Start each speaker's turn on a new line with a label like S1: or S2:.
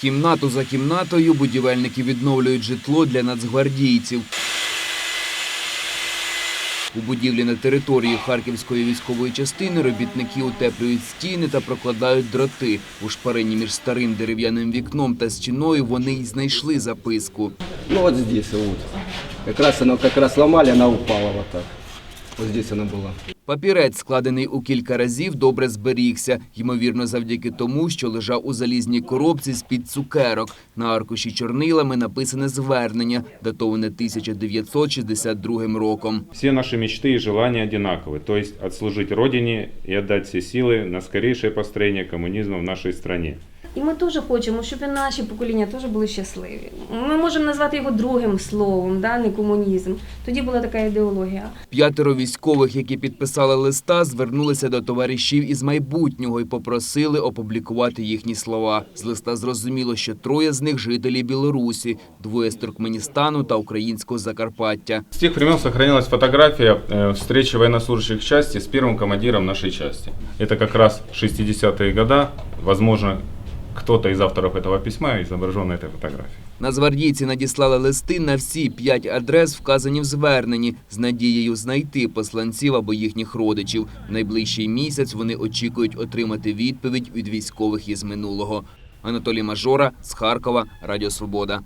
S1: Кімнату за кімнатою будівельники відновлюють житло для нацгвардійців. У будівлі на території Харківської військової частини робітники утеплюють стіни та прокладають дроти. У шпарині між старим дерев'яним вікном та стіною вони й знайшли записку.
S2: Ну вот здесь вот. Как раз она как раз ломали, она упала вот так. Вот здесь она была.
S1: Папірець, складений у кілька разів, добре зберігся, ймовірно, завдяки тому, що лежав у залізній коробці з-під цукерок. На аркуші чорнилами написане звернення, датоване 1962 роком.
S3: Все наши мечты и желания одинаковы, то есть отслужить Родине и отдать все силы на скорейшее построение коммунизма в нашей стране.
S4: І ми теж хочемо, щоб і наші покоління теж були щасливі. Ми можемо назвати його другим словом, да, не комунізм. Тоді була така ідеологія.
S1: П'ятеро військових, які підписали листа, звернулися до товаришів із майбутнього і попросили опублікувати їхні слова. З листа зрозуміло, що троє з них жителі Білорусі, двоє з Туркменістану та українського Закарпаття.
S3: С тех времен сохранилась фотография э, встречи военнослужащих части с первым командиром нашей части. Это как раз 60-е годы. Кто-то из авторов этого письма изображен на этой фотографии.
S1: Нацгвардійці надіслали листи на всі п'ять адрес, вказані в зверненні, з надією знайти посланців або їхніх родичів. В найближчий місяць вони очікують отримати відповідь від військових із минулого. Анатолій Мажора з Харкова, Радіо Свобода.